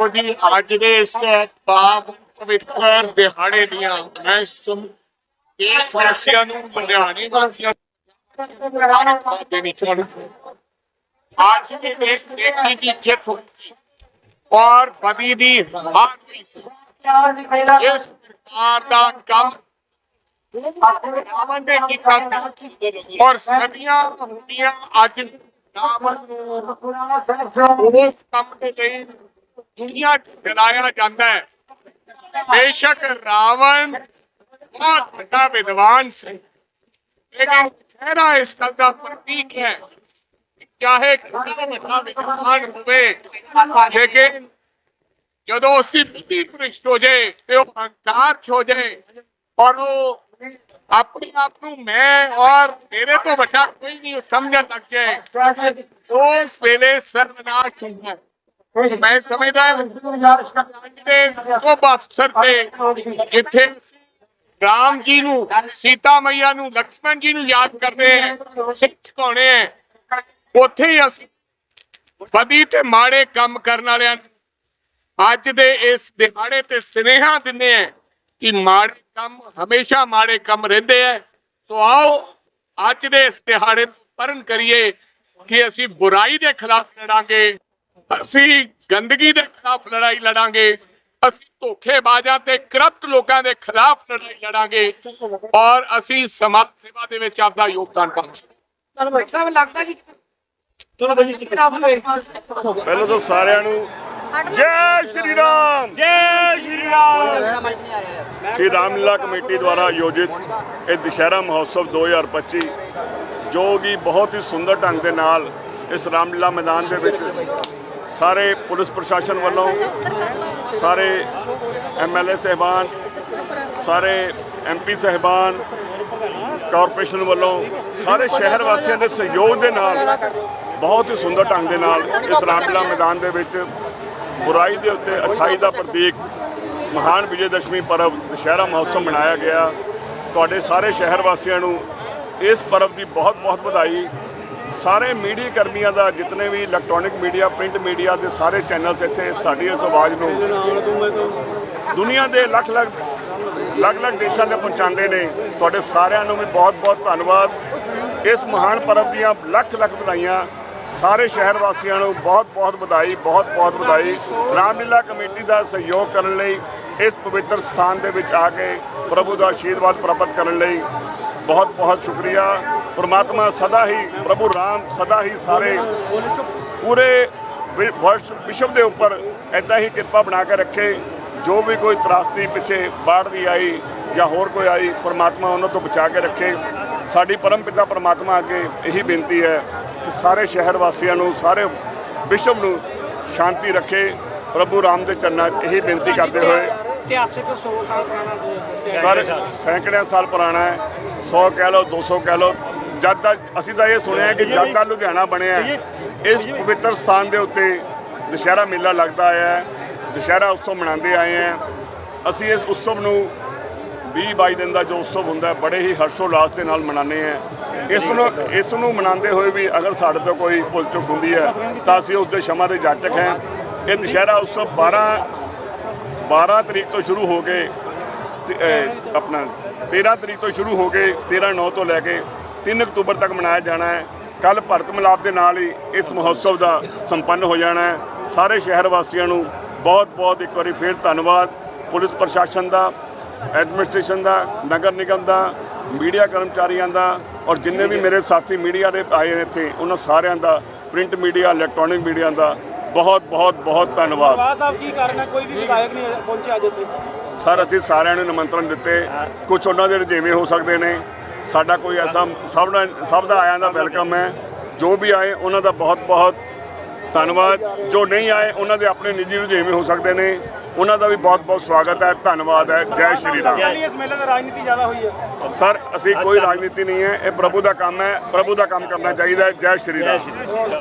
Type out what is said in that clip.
ਉਹਦੀ ਅੱਜ ਦੇ ਇਸ ਪਾਪ ਪਵਿੱਤਰ ਦਿਹਾੜੇ ਦੀਆਂ ਮੈਂ ਸੁਣ ਦੇਸ਼ ਵਾਸੀਆਂ ਨੂੰ, ਲੁਧਿਆਣੇ ਵਾਸੀਆਂ ਦੇਣੀ ਚਾਹੁੰਦਾ ਅੱਜ ਦੇ ਦੇਖ ਦੇਖੀ ਦੀ ਜਿੱਤ ਹੋਈ ਸੀ। ਔਰ ਬਦੀ ਦੀ ਹਾਰ ਹੋਈ ਸੀ। ਇਸ ਸਰਕਾਰ ਦਾ ਕੰਮ ਰਾਵਣ ਨੇ ਕੀਤਾ ਸੀ। ਔਰ ਸਦੀਆਂ ਹੁੰਦੀਆਂ ਅੱਜ ਰਾਵਣ ਕੰਮ ਦੇ ਲਈ ਦੁਨੀਆ ਚਲਾਇਆ ਜਾਂਦਾ ਹੈ। ਬੇਸ਼ੱਕ ਰਾਵਣ ਬਹੁਤ ਵੱਡਾ ਵਿਦਵਾਨ ਸੀ। ਲੇਕਿਨ ਚਿਹਰਾ ਇਸ ਗੱਲ ਦਾ ਪ੍ਰਤੀਕ ਹੈ ਚਾਹੇ ਕਿੰਨਾ ਵੱਡਾ ਵਿਦਵਾਨ ਹੋਵੇ, ਲੇਕਿਨ ਜਦੋਂ ਉਸਦੀ ਬੁੱਧੀ ਭ੍ਰਿਸ਼ਟ ਹੋ ਜਾਏ ਤੇ ਉਹ ਹੰਕਾਰ ਹੋ ਜਾਏ ਔਰ ਉਹ ਆਪਣੇ ਆਪ ਨੂੰ ਮੈਂ ਔਰ ਮੇਰੇ ਤੋਂ ਵੱਡਾ ਕੋਈ ਨਹੀਂ ਸਮਝਣ ਲੱਗ ਜਾਏ, ਉਸ ਵੇਲੇ ਸਰਵਨਾਸ਼ ਹੁੰਦਾ। ਮੈਂ ਸਮਝਦਾ ਉਹ ਅਫਸਰ ਤੇ ਜਿੱਥੇ ਰਾਮ ਜੀ ਨੂੰ ਸੀਤਾ ਮਈਆ ਨੂੰ, ਲਕਸ਼ਮਣ ਜੀ ਨੂੰ ਯਾਦ ਕਰਦੇ ਹਾਂ, ਸਿੱਖ ਝੁਕਾਉਣੇ ਹੈ, ਉੱਥੇ ਹੀ ਅਸੀਂ ਬਦੀ ਤੇ ਮਾੜੇ ਕੰਮ ਕਰਨ ਵਾਲਿਆਂ ਨੂੰ ਅੱਜ ਦੇ ਇਸ ਦਿਹਾੜੇ ਤੇ ਸਨੇਹਾ ਦਿੰਦੇ ਆ ਕਿ ਮਾੜੇ ਕੰਮ ਹਮੇਸ਼ਾ ਮਾੜੇ ਕੰਮ ਰਹਿੰਦੇ ਐ। ਸੋ ਆਓ ਅੱਜ ਦੇ ਇਸ ਦਿਹਾੜੇ ਪਰਨ ਕਰੀਏ ਕਿ ਅਸੀਂ ਬੁਰਾਈ ਦੇ ਖਿਲਾਫ ਲੜਾਂਗੇ ਅਸੀਂ ਗੰਦਗੀ ਦੇ ਖਿਲਾਫ ਲੜਾਈ ਲੜਾਂਗੇ ਅਸੀਂ ਧੋਖੇਬਾਜ਼ਾਂ ਤੇ ਕਰਪਟ ਲੋਕਾਂ ਦੇ ਖਿਲਾਫ ਲੜਾਈ ਲੜਾਂਗੇ ਔਰ ਅਸੀਂ ਸਮਾਜ ਸੇਵਾ ਦੇ ਵਿੱਚ ਆਪਦਾ ਯੋਗਦਾਨ ਪਾਵਾਂਗੇ। ਤੁਹਾਨੂੰ ਲੱਗਦਾ ਕਿ ਪਹਿਲਾਂ ਤਾਂ ਸਾਰਿਆਂ ਨੂੰ ਜੈ ਸ਼੍ਰੀ ਰਾਮ ਜੈ ਸ਼੍ਰੀ ਰਾਮ ਸ਼੍ਰੀ ਰਾਮਲੀਲਾ ਕਮੇਟੀ ਦੁਆਰਾ ਆਯੋਜਿਤ ਇਹ ਦੁਸ਼ਹਿਰਾ ਮਹੋਤਸਵ 2025 ਜੋ ਕਿ ਬਹੁਤ ਹੀ ਸੁੰਦਰ ਢੰਗ ਦੇ ਨਾਲ ਇਸ ਰਾਮਲੀਲਾ ਮੈਦਾਨ ਦੇ ਵਿੱਚ ਸਾਰੇ ਪੁਲਿਸ ਪ੍ਰਸ਼ਾਸਨ ਵੱਲੋਂ ਸਾਰੇ ਐਮਐਲਏ ਸਹਿਬਾਨ ਸਾਰੇ ਐਮਪੀ ਸਹਿਬਾਨ ਕਾਰਪੋਰੇਸ਼ਨ ਵੱਲੋਂ ਸਾਰੇ ਸ਼ਹਿਰ ਵਾਸੀਆਂ ਦੇ ਸਹਿਯੋਗ ਦੇ ਨਾਲ ਬਹੁਤ ਹੀ ਸੁੰਦਰ ਢੰਗ ਦੇ ਨਾਲ ਇਸ ਰਾਮਲੀਲਾ ਮੈਦਾਨ ਦੇ ਵਿੱਚ ਬੁਰਾਈ ਦੇ ਉੱਤੇ ਅਛਾਈ ਦਾ ਪ੍ਰਤੀਕ ਮਹਾਨ ਵਿਜੇ ਦਸ਼ਮੀ ਪਰਬ ਦੁਸ਼ਹਿਰਾ ਮਹੋਤਸਵ ਮਨਾਇਆ ਗਿਆ। ਤੁਹਾਡੇ ਸਾਰੇ ਸ਼ਹਿਰ ਵਾਸੀਆਂ ਨੂੰ ਇਸ ਪਰਬ ਦੀ ਬਹੁਤ ਬਹੁਤ ਵਧਾਈ। ਸਾਰੇ ਮੀਡੀਆ ਕਰਮੀਆਂ ਦਾ ਜਿਤਨੇ ਵੀ ਇਲੈਕਟ੍ਰੋਨਿਕ ਮੀਡੀਆ ਪ੍ਰਿੰਟ ਮੀਡੀਆ ਦੇ ਸਾਰੇ ਚੈਨਲਸ ਇੱਥੇ ਸਾਡੀ ਇਸ ਆਵਾਜ਼ ਨੂੰ ਦੁਨੀਆ ਦੇ ਲੱਖ ਲੱਖ ਅਲੱਗ-ਅਲੱਗ ਦੇਸ਼ਾਂ ਦੇ ਪਹੁੰਚਾਉਂਦੇ ਨੇ। ਤੁਹਾਡੇ ਸਾਰਿਆਂ ਨੂੰ ਵੀ ਬਹੁਤ-ਬਹੁਤ ਧੰਨਵਾਦ। ਇਸ ਮਹਾਨ ਪਰਬ ਦੀਆਂ ਲੱਖ-ਲੱਖ ਵਧਾਈਆਂ। ਸਾਰੇ ਸ਼ਹਿਰ ਵਾਸੀਆਂ ਨੂੰ ਬਹੁਤ-ਬਹੁਤ ਵਧਾਈ ਬਹੁਤ-ਬਹੁਤ ਵਧਾਈ। ਰਾਮਲੀਲਾ ਕਮੇਟੀ ਦਾ ਸਹਿਯੋਗ ਕਰਨ ਲਈ ਇਸ ਪਵਿੱਤਰ ਸਥਾਨ ਦੇ ਵਿੱਚ ਆ ਕੇ ਪ੍ਰਭੂ ਦਾ ਆਸ਼ੀਰਵਾਦ ਪ੍ਰਾਪਤ ਕਰਨ ਲਈ ਬਹੁਤ-ਬਹੁਤ ਸ਼ੁਕਰੀਆ। ਪ੍ਰਮਾਤਮਾ ਸਦਾ ਹੀ, ਪ੍ਰਭੂ ਰਾਮ ਸਦਾ ਹੀ ਸਾਰੇ ਪੂਰੇ ਵਿ- ਵਿਸ਼ਵ ਦੇ ਉੱਪਰ ਐਦਾਂ ਹੀ ਕਿਰਪਾ ਬਣਾ ਕੇ ਰੱਖੇ। ਜੋ ਵੀ ਕੋਈ ਤਰਾਸਦੀ ਪਿੱਛੇ ਬਾੜ ਦੀ ਆਈ ਜਾਂ ਹੋਰ ਕੋਈ ਆਈ, ਪ੍ਰਮਾਤਮਾ ਉਹਨਾਂ ਤੋਂ ਬਚਾ ਕੇ ਰੱਖੇ। ਸਾਡੀ ਪਰਮ ਪਿਤਾ ਪ੍ਰਮਾਤਮਾ ਅੱਗੇ ਇਹੀ ਬੇਨਤੀ ਹੈ ਸਾਰੇ ਸ਼ਹਿਰ ਵਾਸੀਆਂ ਨੂੰ ਸਾਰੇ ਵਿਸ਼ਵ ਨੂੰ ਸ਼ਾਂਤੀ ਰੱਖੇ। ਪ੍ਰਭੂ ਰਾਮ ਦੇ ਚਰਨਾਂ 'ਚ ਇਹੀ ਬੇਨਤੀ ਕਰਦੇ ਹੋਏ ਇਤਿਹਾਸਿਕ 100 ਸਾਲ ਪੁਰਾਣਾ ਦੱਸਿਆ ਸਾਰੇ ਸੈਂਕੜਿਆਂ ਸਾਲ ਪੁਰਾਣਾ ਹੈ। 100 ਕਹਿ ਲਓ 200 ਕਹਿ ਲਓ। ਜਦ ਦਾ ਅਸੀਂ ਤਾਂ ਇਹ ਸੁਣਿਆ ਕਿ ਜਦ ਦਾ ਲੁਧਿਆਣਾ ਬਣਿਆ ਹੈ, ਇਸ ਪਵਿੱਤਰ ਸਥਾਨ ਦੇ ਉੱਤੇ ਦੁਸ਼ਹਿਰਾ ਮੇਲਾ ਲੱਗਦਾ ਆਇਆ ਹੈ। ਦੁਸ਼ਹਿਰਾ ਉਤਸਵ ਮਨਾਉਂਦੇ ਆਏ ਹਾਂ। ਅਸੀਂ ਇਸ ਉਤਸਵ ਨੂੰ 20 22 ਦਿਨ ਦਾ ਜੋ ਉਤਸਵ ਹੁੰਦਾ ਹੈ, ਬੜੇ ਹੀ ਹਰਸ਼ੋਲਾਸ ਦੇ ਨਾਲ ਮਨਾਉਂਦੇ ਆ ਇਸ ਨੂੰ ਇਸ ਨੂੰ ਮਨਾਉਂਦੇ ਹੋਏ ਵੀ ਅਗਰ ਸਾਡੇ ਤੋਂ ਕੋਈ ਭੁੱਲ ਚੁੱਕ ਹੁੰਦੀ ਹੈ, ਤਾਂ ਅਸੀਂ ਉਸ ਦੇ ਸ਼ਮਾ ਦੇ ਜਾਚਕ ਹਾਂ। ਇਹ ਦੁਸ਼ਹਿਰਾ ਉਤਸਵ 12 12 ਤਰੀਕ ਤੋਂ ਸ਼ੁਰੂ ਹੋ ਕੇ ਆਪਣਾ 13 ਤਰੀਕ ਤੋਂ ਸ਼ੁਰੂ ਹੋ ਕੇ 13 9 ਤੋਂ ਲੈ ਕੇ 3 ਅਕਤੂਬਰ ਤੱਕ ਮਨਾਇਆ ਜਾਣਾ ਹੈ। ਕੱਲ ਭਰਤ ਮਿਲਾਪ ਦੇ ਨਾਲ ਹੀ ਇਸ ਮਹੋਤਸਵ ਦਾ ਸੰਪੰਨ ਹੋ ਜਾਣਾ ਹੈ। ਸਾਰੇ ਸ਼ਹਿਰ ਵਾਸੀਆਂ ਨੂੰ ਬਹੁਤ ਬਹੁਤ ਇੱਕ ਵਾਰੀ ਫੇਰ ਧੰਨਵਾਦ। ਪੁਲਿਸ ਪ੍ਰਸ਼ਾਸਨ ਦਾ, ਐਡਮਿਨਿਸਟ੍ਰੇਸ਼ਨ ਦਾ, ਨਗਰ ਨਿਗਮ ਦਾ ਮੀਡੀਆ ਕਰਮਚਾਰੀਆਂ ਦਾ ਔਰ ਜਿੰਨੇ ਵੀ ਮੇਰੇ ਸਾਥੀ ਮੀਡੀਆ ਦੇ ਆਏ ਨੇ ਇੱਥੇ ਉਹਨਾਂ ਸਾਰਿਆਂ ਦਾ ਪ੍ਰਿੰਟ ਮੀਡੀਆ ਇਲੈਕਟ੍ਰੋਨਿਕ ਮੀਡੀਆ ਦਾ ਬਹੁਤ ਬਹੁਤ ਬਹੁਤ ਧੰਨਵਾਦ। ਬਾਬਾ ਸਾਹਿਬ ਕੀ ਕਾਰਨ ਹੈ? ਕੋਈ ਵੀ ਵਿਧਾਇਕ ਨਹੀਂ ਪਹੁੰਚਿਆ ਅੱਜ ਇੱਥੇ। ਸਰ ਅਸੀਂ ਸਾਰਿਆਂ ਨੂੰ ਨਿਮੰਤਰਣ ਦਿੱਤੇ। ਕੁਝ ਉਹਨਾਂ ਦੇ ਰਜੇਵੇਂ ਹੋ ਸਕਦੇ ਨੇ। ਸਾਡਾ ਕੋਈ ਐਸਾ ਸਭ ਦਾ ਸਭ ਦਾ ਆਇਆਂ ਦਾ ਵੈਲਕਮ ਹੈ। ਜੋ ਵੀ ਆਏ ਉਹਨਾਂ ਦਾ ਬਹੁਤ ਬਹੁਤ ਧੰਨਵਾਦ। ਜੋ ਨਹੀਂ ਆਏ ਉਹਨਾਂ ਦੇ ਆਪਣੇ ਨਿੱਜੀ ਰੁਝੇਵੇਂ ਹੋ ਸਕਦੇ ਨੇ। ਉਹਨਾਂ ਦਾ ਵੀ ਬਹੁਤ ਬਹੁਤ ਸਵਾਗਤ ਹੈ ਧੰਨਵਾਦ ਹੈ ਜੈ ਸ਼੍ਰੀ ਰਾਮ। ਇਸ ਮੇਲੇ ਦਾ ਰਾਜਨੀਤੀ ਜ਼ਿਆਦਾ ਹੋਈ ਹੈ। ਸਰ ਅਸੀਂ ਕੋਈ ਰਾਜਨੀਤੀ ਨਹੀਂ ਹੈ ਇਹ ਪ੍ਰਭੂ ਦਾ ਕੰਮ ਹੈ ਪ੍ਰਭੂ ਦਾ ਕੰਮ ਕਰਨਾ ਚਾਹੀਦਾ ਹੈ ਜੈ ਸ਼੍ਰੀ ਰਾਮ।